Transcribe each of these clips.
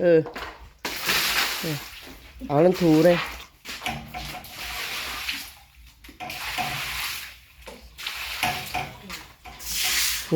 เออเออ เอานั่นถูเลย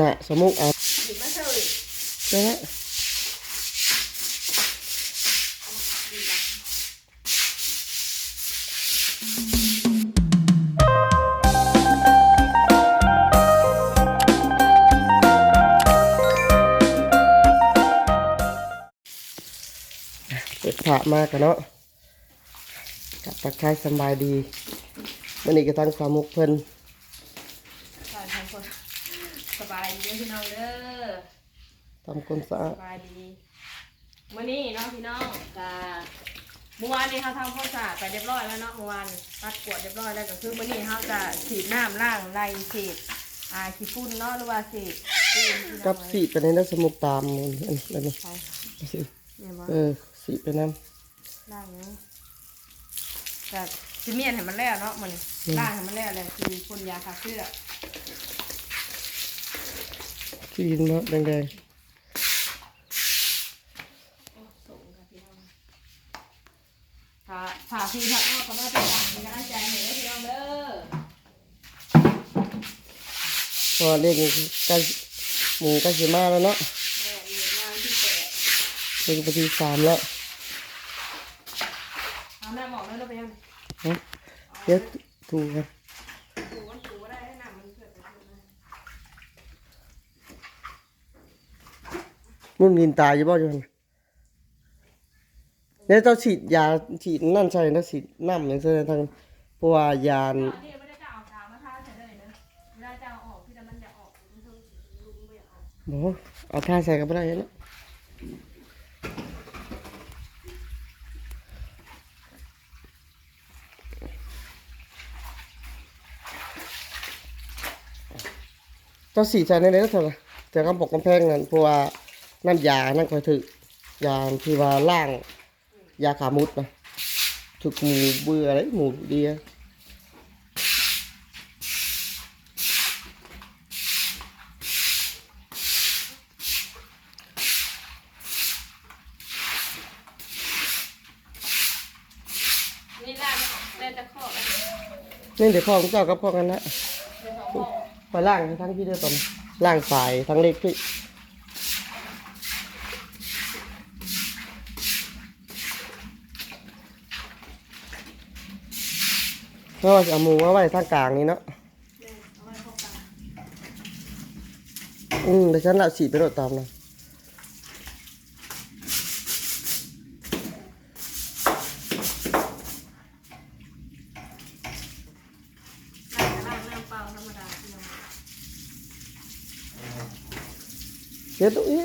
น่ะสมุกเอาหยิบมาเฉยใช่ไมเปิดผ่ามากกันเนาะกับตะไคร้สำบายดีมันนี่ก็ตั้งสามุกเพิ่นสบายทั้งคนสบายดีเด้อพี่น้องเด้อทำความสะอาสดบายดีมื้อนี้เนาะพี่น้องกะเมื่อวานนี้เขาทำความสะอาดไปเรียบร้อยแล้วเนาะเมื่อวานตัดกวาดเรียบร้อยแล้วก็คือมื้อนี้เขาจะฉีดน้ำล้างไล่เศษอ่าขี้ฝุ่นเนาะหรือว่าเศษปูนพี่น้องกับสีไปในนั้นสมุกตามมันอันนี้อันนี้ใช่สิเนี่ยบ่เออสีไปน้ ล้างเนาะแต่จิเมียนให้มันแล้วเนาะมันล้างให้มันแล้วเลยคือพ่นยาฆ่าเชื้อำขีนเนาะแดงส่งค่ะพี่น้องฝาฝาพี่ผักนอกก็มาเป็นกำลังใจให้เด้อพี่น้องเด้อๆพอเล่นใกล้หมูใกล้สิมาแล้วเนาะแม่มีงานที่แปด เล่นไปที่สามแล้ว เอาแม่บอกเลยเราไปยัง ฮะ เดี๋ยวถูกกันถูมันถูก็ได้ให้หนังมันเกิดอะไรขึ้นนะมุ่นกินตายอยู่บ่อยู่หั่นเนี่ยเจ้าฉีดยาฉีดนั่นใช่นะฉีดน้ำอย่างเช่นทางเพราะว่ายาตอนนี้ไม่ได้จะเอากาวมาทาใส่เลยนะเวลาจะเอาออกพี่แต่มันจะออกมันต้องลุงไม่อยากเอาโอ้เอาท่าใส่กันไม่ได้เนา จ้าสีใส่ในนี้ก็เถอะนะแต่กำปกกำแพงนั่นเพราะว่าน้ำยานั่นคอยถึกยาที่ว่าล่างยาขามุดนะถึกหมูเบื่ออะไรหมูเดียนี่ล่างเล่นตะข้อกันนี่เดี๋ยวพ่อของเจ้ากับพ่อกันนะ เดี๋ยวสองข้อ ไปล่างทั้งพี่เดียวตอนล่างสายทั้งเล็กพี่ก็จะเอาหมูมาไว้ทางกลางนี่เนาะเนี่ยเอาไว้เข้ากันอืมเดี๋ยวฉันละฉีดไปโดดตามนะ ล่างล่างน้ำเปล่าธรรมดาพี่น้อง เดี๋ยวตรงนี้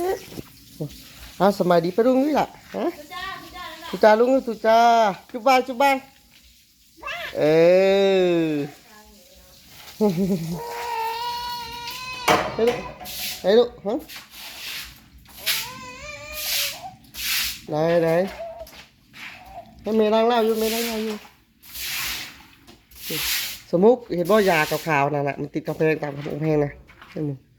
อะสมัยดีไปลุงนี่ล่ะฮะทุจ้าทุจ้าลุงทุจ้าจุบานจุบานเออเฮ้ยลูกเฮ้ยลูกฮะไหนไหนให้เมย์ล้างเล้าอยู่เมย์ล้างเล้าอยู่สมมุกเห็นว่ายาขาวๆนั่นน่ะมันติดกระเพงตามกระเพงนะใช่ไหมยผู้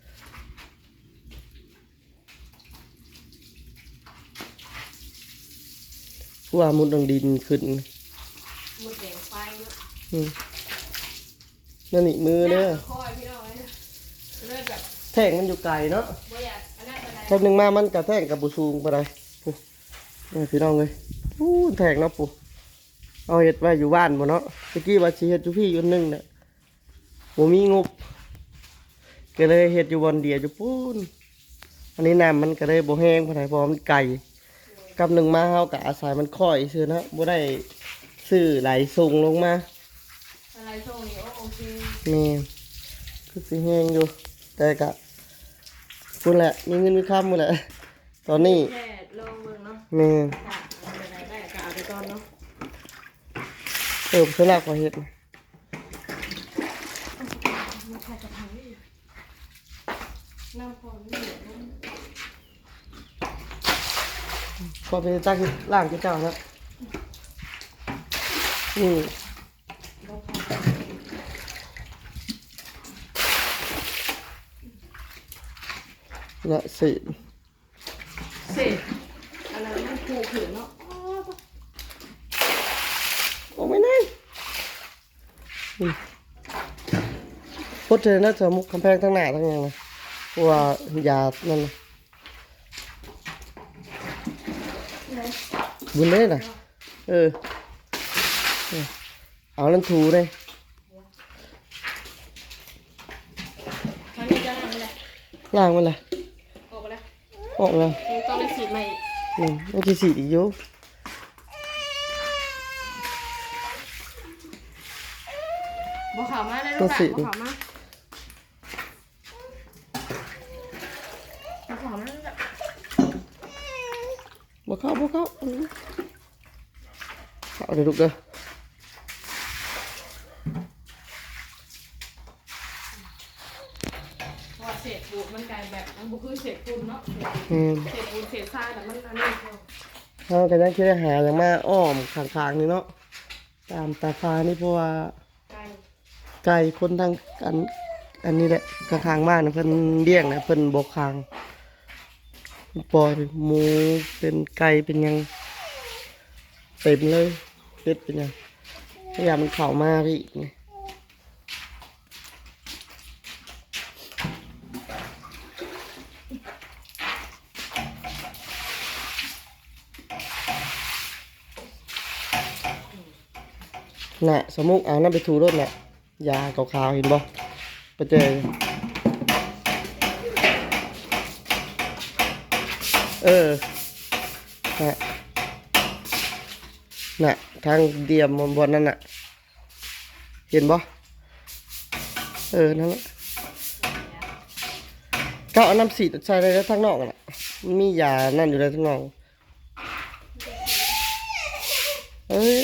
ว่ามุดดังดินขึ้นหมดแดงไฟเนาะอืมนั่นนี่มือเด้อคอยพี่น้องเลยเลือดแบบแท่งมันอยู่ไกลเนาะบ่อยากอันนั้นอะไรแท่งหนึ่งมามันกระแท่งกับบุซูงไปเลยปุ๊นี่พี่น้องเลยอู้แท่งเนาะปุ๊เอาเห็ดไว้อยู่บ้านบ่เนาะตะกี้ว่าสิเห็ดอยู่พี่อยู่หนึงเนี่ยบ่มีงบก็เลยเห็ดอยู่บอนเดียวอยู่ปูนอันนี้น้ำมันก็เลยบ่แห้งปานใดเพราะว่ามันไก่ กับหนึ่งมาเฮาก็อาศัยมันค่อยซื้อนะบ่ได้ซื้อไหลส่งลงมาอะไรโชว์นี่โอเคแม่คือสิแห้งอยู่ แต่กะพูดแหละมีเงินมีคำหมดแหละ ตอนนี้แค่ลองเมืองเนาะแม่ค่ะเอาไปไหนได้ก็เอาไปตอนเนาะเติมสลักกว่าเห็ดมันใครจะทำนี่น้ำพอนี่เหลือนุ่ม พอไปตั้งล่างที่เจ้านะนี่บ่พอละสิเสร็จอันนั้นมันคือขืนเนาะออกไม่ได้อืมพุทธนะสมุกกำแพงทั้งหน้าทั้งหยังนะเพราะว่า ยานั่นน่ะ บุญเลยนะเออ เออเอานั่นถูเลยทางนี้จะนั่งเลยล่างมันเลยออกไปแล้วออกแล้วต้องได้ฉีดใหม่อืมไม่กี่สีอีกอยู่บ่ขาวมาได้ลูกหลานบ่ขาวมาบ่ขาวมาลูกหลาน บ่เข้าบ่เข้าอืม เข้าเดี๋ยวลูกเด้อเพราะว่าเศษปูนมันกลายแบบมันบ่คือเศษปูนเนาะอืมเศษปูนเศษทรายแต่มันอันนี้เดียวเขาก็ยังคิดได้หาอย่างมาอ้อมข้างๆนี่เนาะตามตาฟ้านี่เพราะว่า ไกลไก่คนทางอันอันนี้แหละข้างๆบ้านนะเพิ่นเลี้ยงนะเพิ่นบกคางปล่อยหมูเป็นไก่เป็นหยังเต็มเลย เป็ดเป็นยังพยายามมันเข้ามาพี่ไงน่ะสมุกเอานั่นไปถูรถน่ะยาขาวๆเห็นบ่ไปเจอเออน่ะน่ะ ทางเดียมบนนั่นน่ะ เห็นบ่เออ นั่นแหละก็เอาน้ำสีใส่ในทั้งนอกน่ะมียานั่นอยู่ในทั้งนอกเอ้ย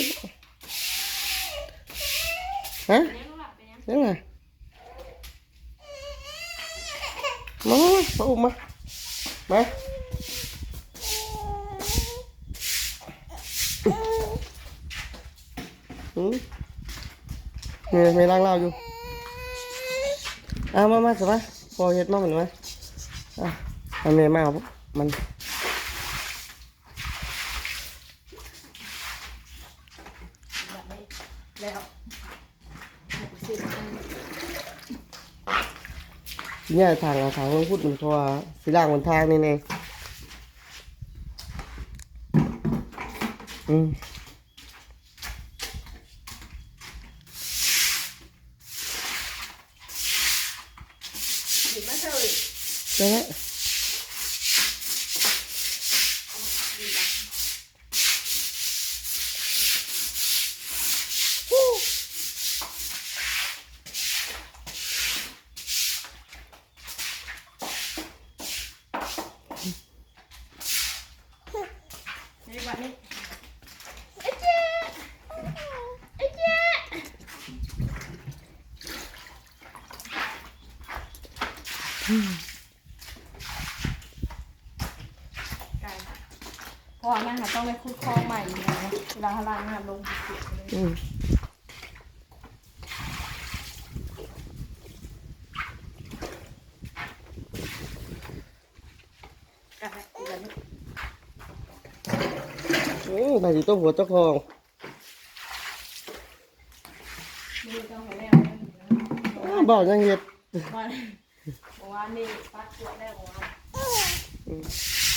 ฮะนยังไงมามาอุ้มมามาอืมเนี่ไม่ล้างเหล้าอยู่อะมามาสิมาพอเฮ็ดมาเหมือนมอะเอาเมย์มาเอามันแบบนี้แล้วเนี่ยทางเอาทางมันพูดมันเพราะว่าสิล่างมันทางนี่เองอืม สิบมาเฉย ได้แล้ว ในวันนี้ไก่ เพราะว่าแม่หาต้องไปคุดคลองใหม่อยู่แล้วนะเวลาเขาล้างน้ำลงเสียเลยอืมไก่อีกแบบนี้โอ้นายสิตัวหัวเจ้าของมือเจ้าหัวแรกอ้าวบ่าวยังเฮ็ด วันเมื่อวานนี่ปัดขวย่าเฮ็ดเฮ้ยสมุกนี่ตัวหัวเจ้าขอ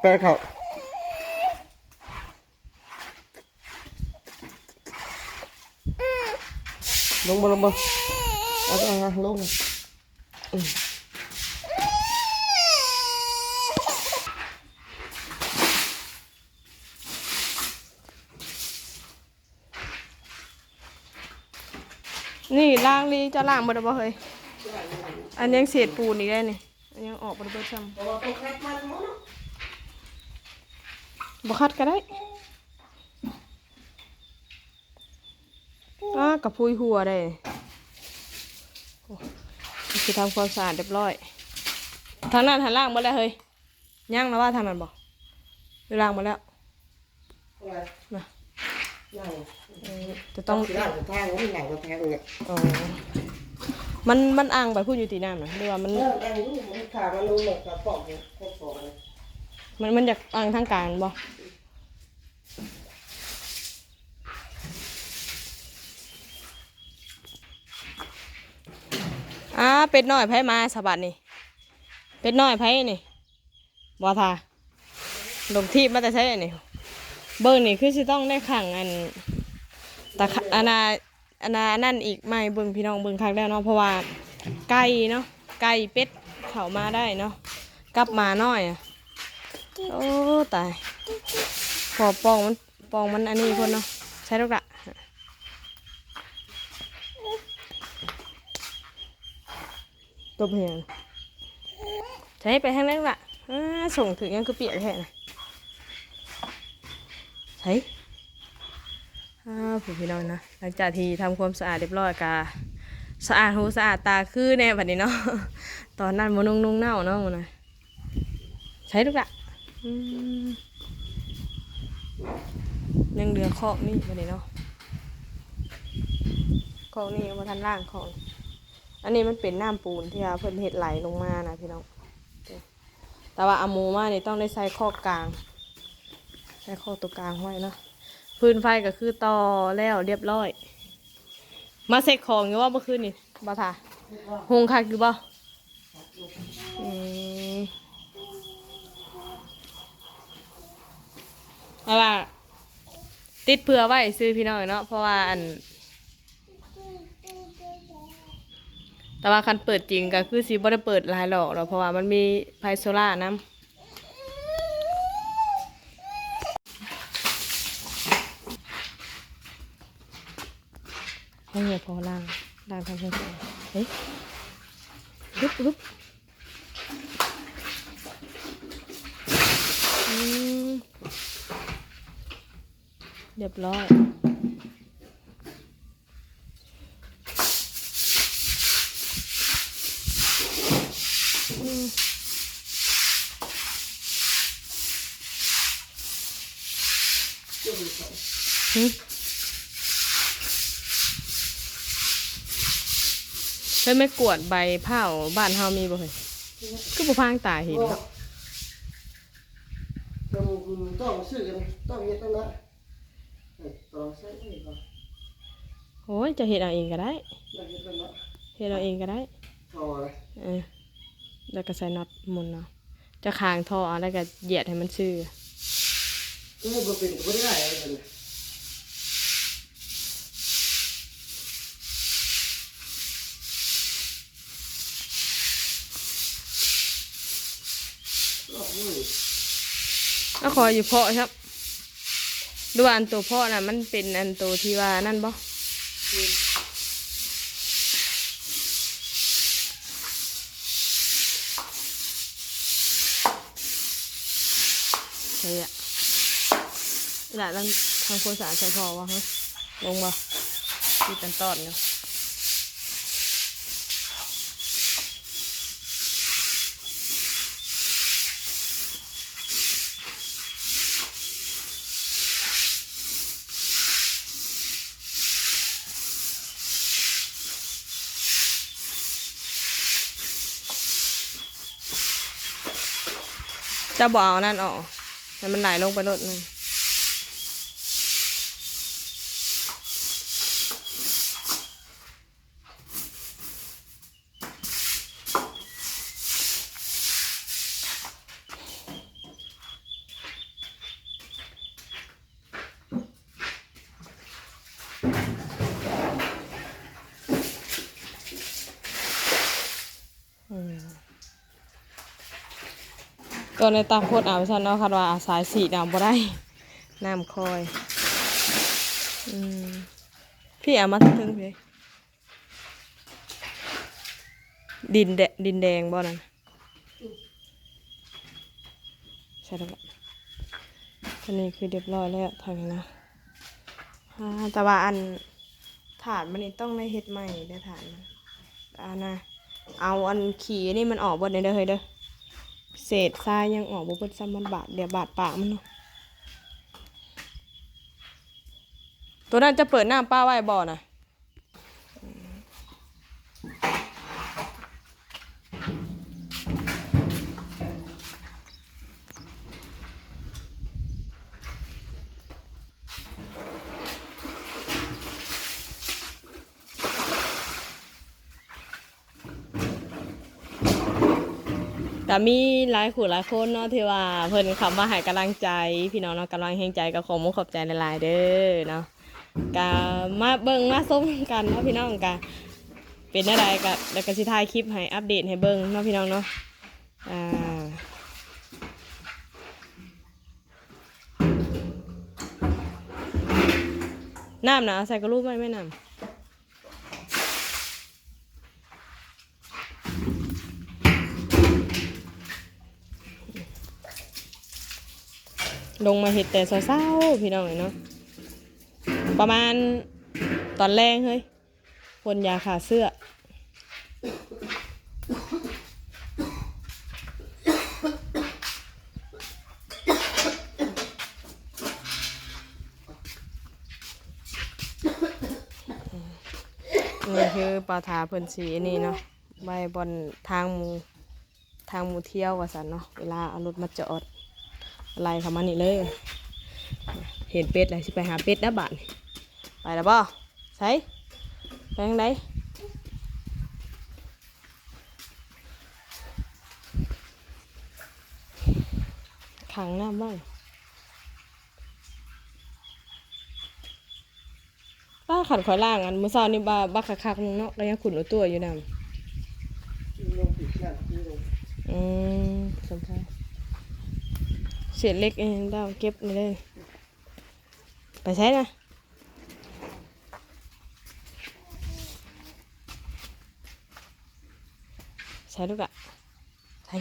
แปลเขาลงมาลงมาเอาเอาเอาลงมา นี่ล้างลีจะล้างบ่ได้บ่เฮ้ยอันยังเศษปูนอีกได้นี่อันยังออกบ่ได้เบิดซ้ำบ่คัดก็ได้อ่ากับพุยหัวได้โอ้คือทำความสะอาดเรียบร้อย ทางนั้นหันล่างหมดแล้วเฮ้ยย่างแล้วว่าทางนั้นบ่ไปล้างหมาแล้วอะไรมายังเออ จะต้องที่ร้านจะทางนี่หลังจะทางเนี่ยอ๋อมันมันอ่างไปพูดอยู่ตีน้ำนะหรือว่ามันเออแรงรู้มันขามันรู้หมดกระป๋องเนี่ยกระป๋องเนี่ยมันมันอยากอ่างทางกลางบ่อ่าเป็ดน้อยไผมาสะบัดนี่เป็ดน้อยไผนี่บ่ทาลงทีบมาแต่ใช่นี่เบิ่งนี่คือสิต้องได้ขังอัน ตะขะอันาอันนาอันนั่นอีกไม่เบิ่งพี่น้องเบิ่งคักแล้วเนาะเพราะว่าไก่เนาะไก่เป็ดเขามาได้เนาะกลับมาน้อยอะโอ้ตายพอปองมันปองมันอันนี้คนเนาะใช่ลูกละตัวเพียงใช้ไปทางนั้นละส่งถึงยังคือเปียกแค่ไหนะใช้ อ่าผู้พี่น้องนะหลังจากที่ทำความสะอาดเรียบร้อยกาสะอาดหูสะอาดตาคือแน่บัดนี้เนาะตอนนั้นมันนุ่งนุ่งเน่าเนาะมันนะใช้ลูกละอืมยังเหลือคอกนี่มาเลยเนาะคอกนี่มาทันล่างของ อันนี้มันเป็นน้ำปูนที่ว่าเพิ่นเห็ดไหลลงมานะพี่น้องแต่ว่าอามูมานี่ต้องได้ใส่คอกลาง ใส่คอตัวกลางไว้เนาะ พื้นไฟก็คือต่อแล้วเรียบร้อย มาเซ็กของอยู่ว่าเมื่อคืนนี่บ่าทาหงคักอยู่บ่อืมเพราะว่าติดเผื่อไว้ซื้อพี่น้องเนาะเพราะว่าอัน แต่ว่าคันเปิดจริงก็คือสีบ่ได้เปิดลายหรอกเนาเพราะว่ามันมีไพโซล่าน้ำ ให้เหี่ยพอล่างล่างทำให้สวยเฮ้ยฮึบฮึบเรียบร้อยอืม เคยไม่กวดใบเผาบ้านเฮามีบ่เคยก็บ่พางตาเห็นเนาะต้องต้องซื้อกันต้องเฮ็ดต้องนะต้องใช้เองก่อนโอ้ยจะเห็ดเอาเองก็ได้ต้องเฮ็ดต้องนะเห็ดเอาเองก็ได้ทอเลยเออแล้วก็ใส่น็อตหมุนเนาะจะคางท่อเอาแล้วก็เหยียดให้มันซื่อก็ให้บ่เป็นก็บ่ได้ ก็ขอยอยู่เพาะครับ ดูอันตัวเพาะน่ะ มันเป็นอันตัวที่ว่านั่นบ่ใช่อะหละทางคนสาใส่พอวะฮะลงบ่ที่ตันตอดเนาะ จะบ่เอานั่นออกให้มันไหลลงไปรถนึง ตัวในตาโคตรเอาฉันเนาะคาดว่าสายสีดำบ่ได้น้ำคอยอืมพี่เอามาถึงพี่ดินแดดินแดงบ่นั่นใช่แล้วบ่อันนี้คือเรียบร้อยแล้วทางนี้นะแต่ว่าอันถาดมันนี่ต้องได้เฮ็ดใหม่ได้ถาดมันอ่านะเอาอันขี่นี่มันออกบนเด้อเฮ้ยเด้อ เศษทรายยังออกบ่เบิดซ้ำมันบาดเดี๋ยวบาดปากมันเนาะตัวนั้นจะเปิดหน้าป้าไว้บ่อนะ แต่มีหลายขู่หลายคนเนาะที่ว่าเพิ่นคำว่าให้กำลังใจ พี่น้องเนาะกำลังแห่งใจกับของมุขอบใจหลายๆเด้อเนาะกามาเบิ่งมาส้มกันเนาะพี่น้องกาเป็นอะไรกะแล้วก็สิถ่ายคลิปให้อัปเดตให้เบิ่งเนาะพี่น้องเนาะอ่าน้ำนะใส่กระลูกไหมไม่น้ำ ลงมาเห็ดแต่เศร้าๆพี่น้องเอ้ยเนาะประมาณตอนแรกเฮ้ยพ่นยาขาเสื้อ นี่คือปลาทาเพิ่นสีนี่เนาะใบบอนทางมูทางมูเที่ยวว่าสันเนาะเวลาเอารถมาจอด ไรเข้ามานี่เลย เห็นเป็ดเลยสิไปหาเป็ดนะบ้านนี่ไปแล้วบ่ใส่ไปทางไหนขังน้ำบ้างป้าขัดขอยล่างอันมื้อเช้านี่บ้าบ้าคักๆเนาะก็ยังขุนเอาตัวอยู่นำลงผิดแค่ที่ลงอืมสนใจ เศษเล็กเองด้เอาเก็บนี่เลย ไปใช้นะใช้ลูกอะใช้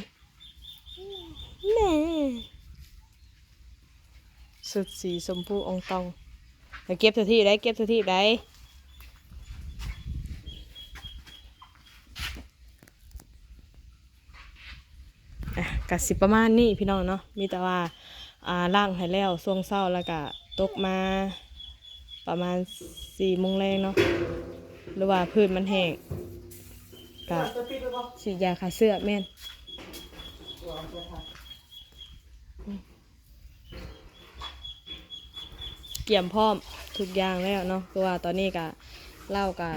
แน่สุดสีชมพูองตองไปเก็บเท่าที่ได้เก็บเท่าที่ได้ อะกสิประมาณนี้พี่น้องเนาะมีแต่ว่าอ่าล่างให้แล้วช่วงเศร้าแล้วก็ตกมาประมาณสี่โมงแรงเนาะหรือว่าพื้นมันแห้งก็จะปิดแล้วบ่ฉีดยาฆ่าเสื้อแม่นเกี่ยมพร้อมทุกอย่างแล้วเนาะคือว่าตอนนี้ก็เล่ากับ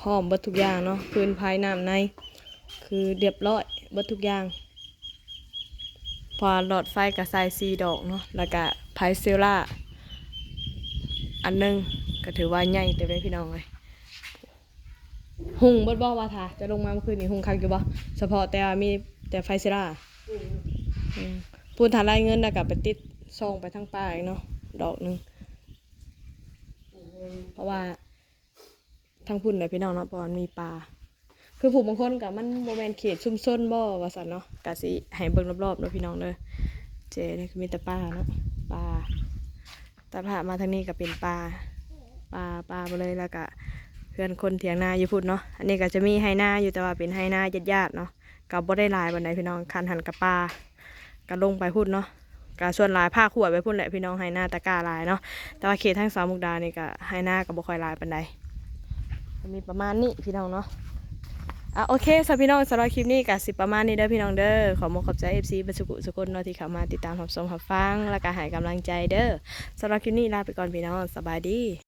พร้อมเบิดทุกอย่างเนาะพื้นภายน้ำใน คือเรียบร้อยเบิดทุกอย่าง พอหลอดไฟกับใส่ซีดอกเนาะแล้วก็ไพเซลล่าอันหนึงก็ถือว่าใหญ่แต่ไว้พี่น้องเลยหุงบดบ่ว่าทาจะลงมาเมื่อคืนนี้หุงคักอยู่บ่เฉพาะแต่มีแต่ไฟเซลล่าอืมพูดฐานรายเงินแล้วก็ไปติดซองไปทั้งป้าอีกเนาะดอกหนึ่งเพราะว่าทั้งพุ่นเลยพี่น้องเนาะเพราะมันมีปลา คือผู้บางคนกับมันโมเมนเขตชุ่มชนบ่ว่าสันเนาะกะสิให้เบิ่งรอบๆเนาะพี่น้องเด้อเจนี่คือมีแต่ปลาเนาะปลาต่ผ่ามาทางนี้ก็เป็นปลาปลาปลาไปเลยแล้วก็เพื่อนคนเถียงนาอยู่พุ่นเนาะอันนี้ก็จะมีไฮนาอยู่แต่ว่าเป็นไฮนาญาติๆเนาะกับบ่ได้ลายบันไดพี่น้องคันหันกับปลาก็ลงไปพุ่นเนาะก็ส่วนลายผ้าขวดไปพุ่นแหละพี่น้องไฮนาตะกาลายเนาะแต่ว่าเขตทางสามมุกดานี่ก็ไฮนาก็บ่ค่อยลายปานใดมีประมาณนี้พี่น้องเนาะ อะโอเคสำหรับพี่น้องสำหรับคลิปนี้ก็สิประมาณนี้เด้อพี่น้องเด้อขอมขอบใจเอฟซีบัสุกุสกุลนเนาที่เข้ามาติดตามรับชมรับฟัง และก็ให้กำลังใจเด้อสำหรับคลิปนี้ลาไปก่อนพี่น้องสบายดี